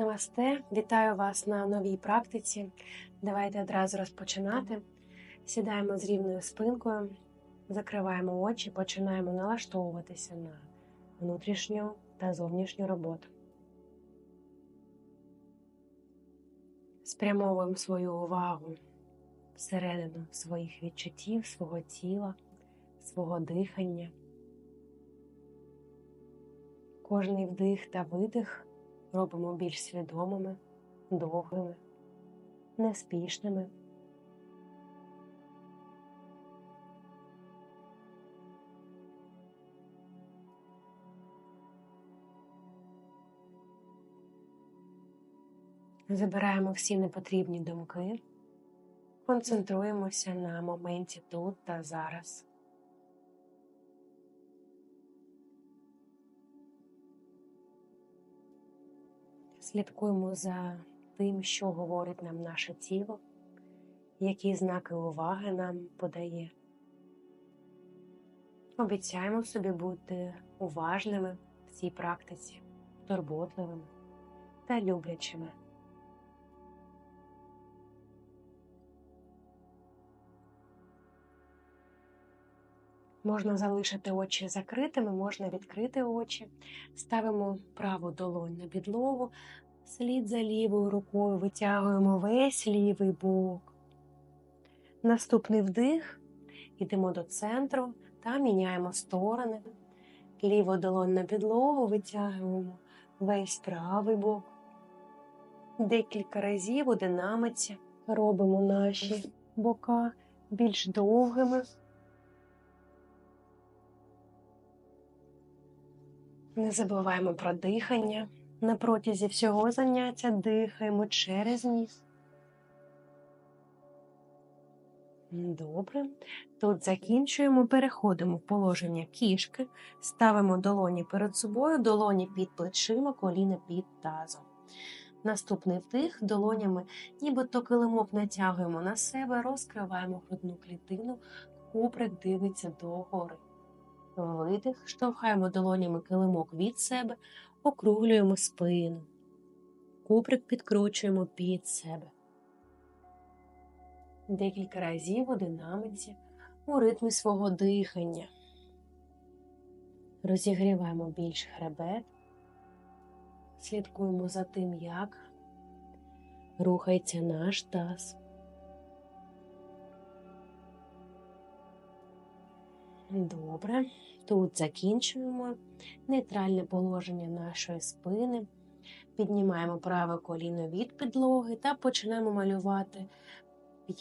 Намасте, вітаю вас на новій практиці. Давайте одразу розпочинати. Сідаємо з рівною спинкою, закриваємо очі, починаємо налаштовуватися на внутрішню та зовнішню роботу. Спрямовуємо свою увагу всередину своїх відчуттів, свого тіла, свого дихання. Кожний вдих та видих робимо більш свідомими, довгими, неспішними. Забираємо всі непотрібні думки, концентруємося на моменті тут та зараз. Слідкуємо за тим, що говорить нам наше тіло, які знаки уваги нам подає. Обіцяємо собі бути уважними в цій практиці, турботливими та люблячими. Можна залишити очі закритими, можна відкрити очі. Ставимо праву долонь на підлогу, слід за лівою рукою витягуємо весь лівий бок. Наступний вдих, йдемо до центру та міняємо сторони. Ліву долонь на підлогу витягуємо весь правий бок. Декілька разів у динамиці робимо наші бока більш довгими. Не забуваємо про дихання. На протязі всього заняття дихаємо через ніс. Добре. Тут закінчуємо, переходимо в положення кішки, ставимо долоні перед собою, долоні під плечима, коліна під тазом. Наступний вдих, долонями, нібито килимок натягуємо на себе, розкриваємо грудну клітину, куприк дивиться догори. Видих, штовхаємо долонями килимок від себе, округлюємо спину. Куприк підкручуємо під себе. Декілька разів у динамиці у ритмі свого дихання. Розігріваємо більш хребет, слідкуємо за тим, як рухається наш таз. Добре. Тут закінчуємо нейтральне положення нашої спини. Піднімаємо праве коліно від підлоги та починаємо малювати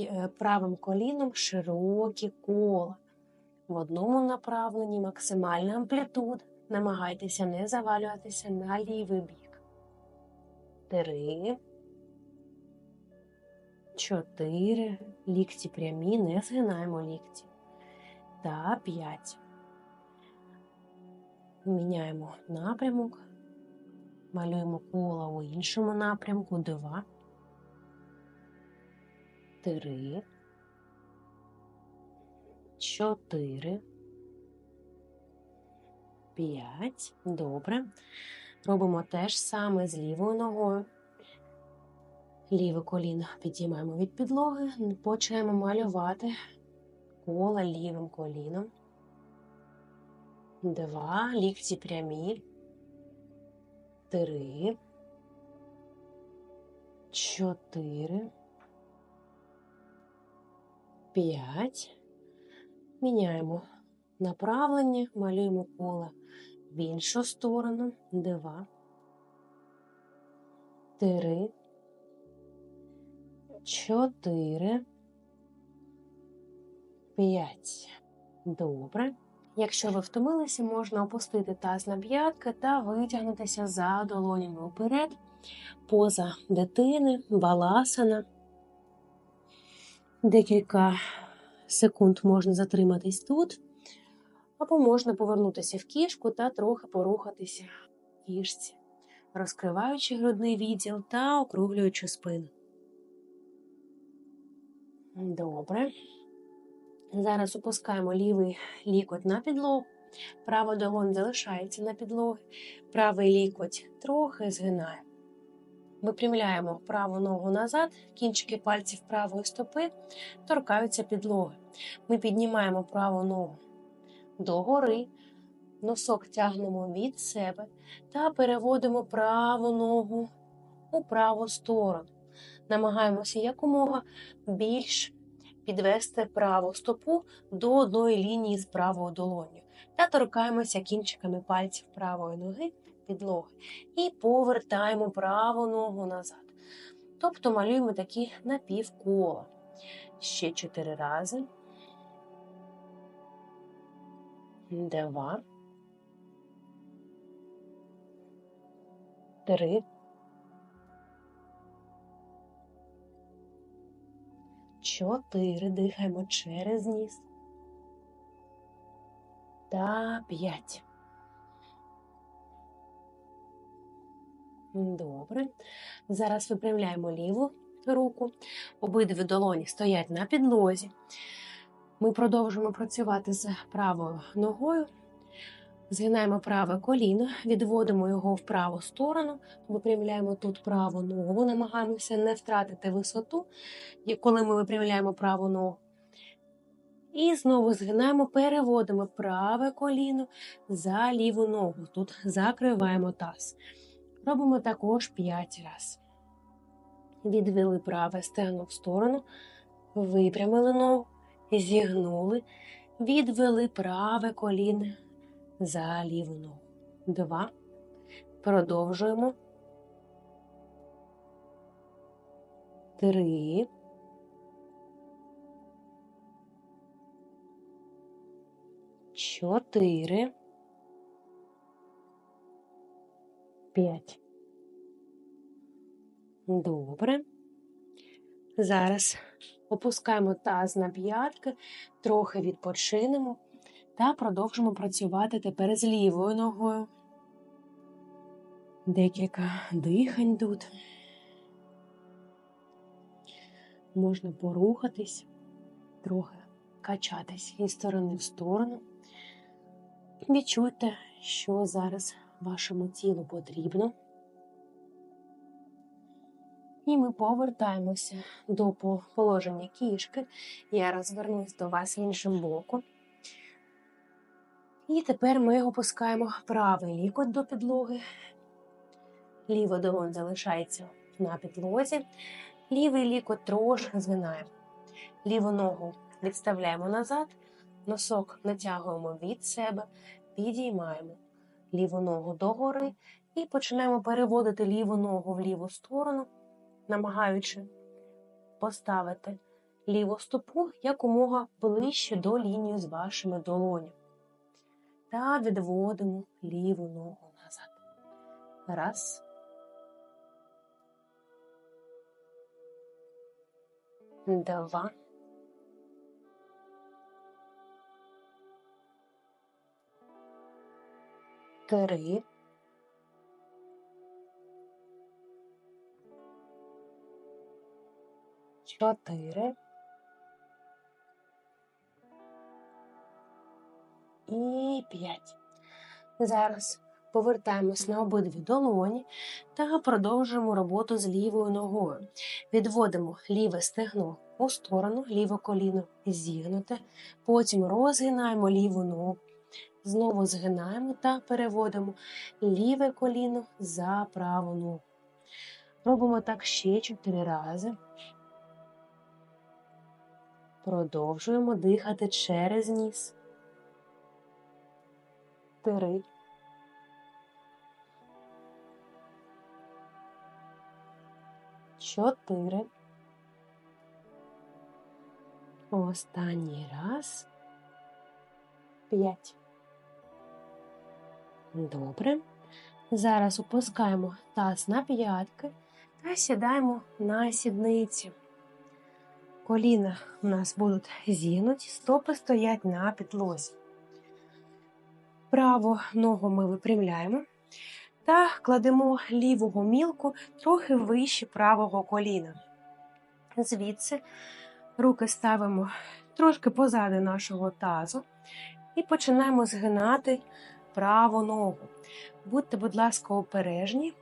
е, правим коліном широкі кола. В одному направленні максимальна амплітуда. Намагайтеся не завалюватися на лівий бік. Три. Чотири. Лікті прямі, не згинаємо лікті. Та п'ять. Міняємо напрямок, малюємо коло у іншому напрямку, два, три, чотири, п'ять. Добре. Робимо те ж саме з лівою ногою. Ліве коліно підіймаємо від підлоги, почнемо малювати коло лівим коліном два, лікті прямі, три, чотири, п'ять. Міняємо направлення, малюємо коло в іншу сторону, два, три, чотири, п'ять. Добре. Якщо ви втомилися, можна опустити таз на п'ятки та витягнутися за долонями вперед, поза дитини, баласана. Декілька секунд можна затриматись тут, або можна повернутися в кішку та трохи порухатися в кішці, розкриваючи грудний відділ та округлюючи спину. Добре. Зараз опускаємо лівий лікоть на підлогу, права долонь залишається на підлогі, правий лікоть трохи згинає. Випрямляємо праву ногу назад, кінчики пальців правої стопи торкаються підлоги. Ми піднімаємо праву ногу догори, носок тягнемо від себе та переводимо праву ногу у праву сторону. Намагаємося якомога більш підвести праву стопу до одної лінії з правою долонью та торкаємося кінчиками пальців правої ноги підлоги і повертаємо праву ногу назад. Тобто малюємо такі напівкола. Ще чотири рази. Два. Три. Чотири. Дихаємо через ніс. Та п'ять. Добре. Зараз випрямляємо ліву руку. Обидві долоні стоять на підлозі. Ми продовжуємо працювати з правою ногою. Згинаємо праве коліно, відводимо його в праву сторону, випрямляємо тут праву ногу, намагаємося не втратити висоту, коли ми випрямляємо праву ногу. І знову згинаємо, переводимо праве коліно за ліву ногу. Тут закриваємо таз. Робимо також 5 разів. Відвели праве стегно в сторону, випрямили ногу, зігнули, відвели праве коліно за ліву ногу. Два. Продовжуємо. Три. Чотири. П'ять. Добре. Зараз опускаємо таз на п'ятки, трохи відпочинемо та продовжимо працювати тепер з лівою ногою. Декілька дихань тут. Можна порухатись, трохи качатись із сторони в сторону. Відчуйте, що зараз вашому тілу потрібно. І ми повертаємося до положення кішки. Я розвернусь до вас іншим боком. І тепер ми опускаємо правий лікоть до підлоги. Ліва долонь залишається на підлозі. Лівий лікоть трошки згинаємо. Ліву ногу відставляємо назад, носок натягуємо від себе, підіймаємо ліву ногу догори і починаємо переводити ліву ногу в ліву сторону, намагаючи поставити ліву стопу якомога ближче до лінії з вашими долонями. Та відводимо ліву ногу назад. Раз. Два. Три. Чотири. І п'ять. Зараз повертаємось на обидві долоні та продовжуємо роботу з лівою ногою. Відводимо ліве стегно у сторону, ліве коліно зігнуте, потім розгинаємо ліву ногу. Знову згинаємо та переводимо ліве коліно за праву ногу. Робимо так ще 4 рази. Продовжуємо дихати через ніс. Три. Чотири. Останній раз. П'ять. Добре. Зараз опускаємо таз на п'ятки та сідаємо на сідниці. Коліна у нас будуть зігнуті, стопи стоять на підлозі. Праву ногу ми випрямляємо та кладемо ліву гомілку трохи вище правого коліна. Звідси руки ставимо трошки позади нашого тазу і починаємо згинати праву ногу. Будьте, будь ласка, обережні,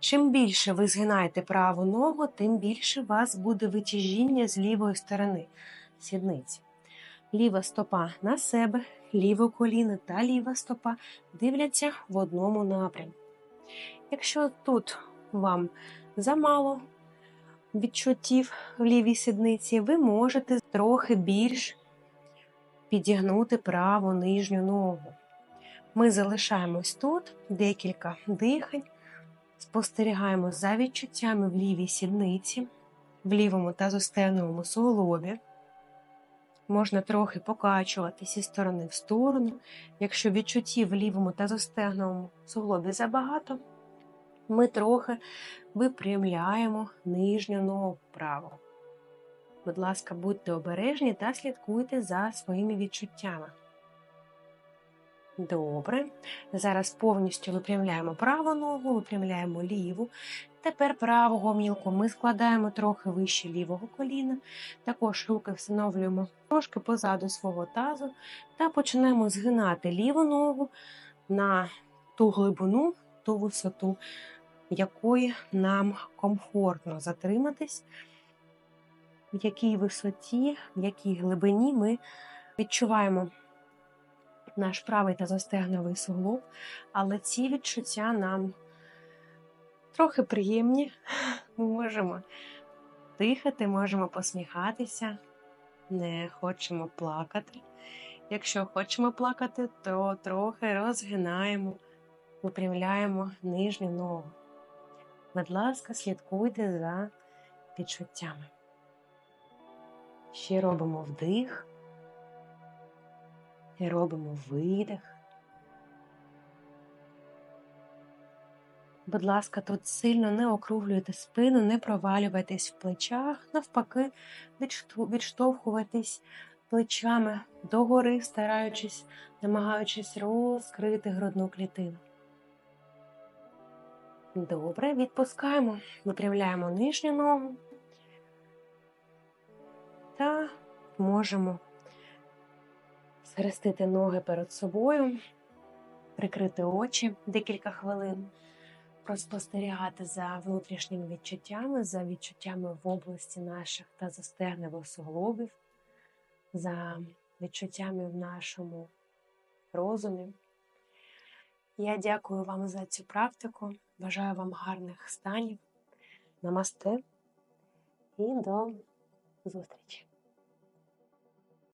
Чим більше ви згинаєте праву ногу, тим більше у вас буде витяжіння з лівої сторони сідниці. Ліва стопа на себе, ліве коліно та ліва стопа дивляться в одному напрямку. Якщо тут вам замало відчуттів в лівій сідниці, ви можете трохи більш підігнути праву нижню ногу. Ми залишаємось тут декілька дихань, спостерігаємо за відчуттями в лівій сідниці, в лівому та тазостегновому суглобі. Можна трохи покачуватися зі сторони в сторону. Якщо відчуттів в лівому та тазостегновому суглобі забагато, ми трохи випрямляємо нижню ногу вправо. Будь ласка, будьте обережні та слідкуйте за своїми відчуттями. Добре. Зараз повністю випрямляємо праву ногу, випрямляємо ліву. Тепер праву гомілку ми складаємо трохи вище лівого коліна. Також руки встановлюємо трошки позаду свого тазу та починаємо згинати ліву ногу на ту глибину, ту висоту, якої нам комфортно затриматись, в якій висоті, в якій глибині ми відчуваємо наш правий тазостегновий суглоб, але ці відчуття нам трохи приємні. Ми можемо дихати, можемо посміхатися, не хочемо плакати. Якщо хочемо плакати, то трохи розгинаємо, випрямляємо нижню ногу. Будь ласка, слідкуйте за відчуттями. Ще робимо вдих. І робимо видих. Будь ласка, тут сильно не округлюйте спину, не провалюйтесь в плечах, навпаки, відштовхуватись плечами догори, стараючись, намагаючись розкрити грудну клітину. Добре, відпускаємо, випрямляємо нижню ногу та можемо схрестити ноги перед собою, прикрити очі декілька хвилин, проспостерігати за внутрішніми відчуттями, за відчуттями в області наших та застегневих суглобів, за відчуттями в нашому розумі. Я дякую вам за цю практику. Бажаю вам гарних станів. Намасте і до зустрічі!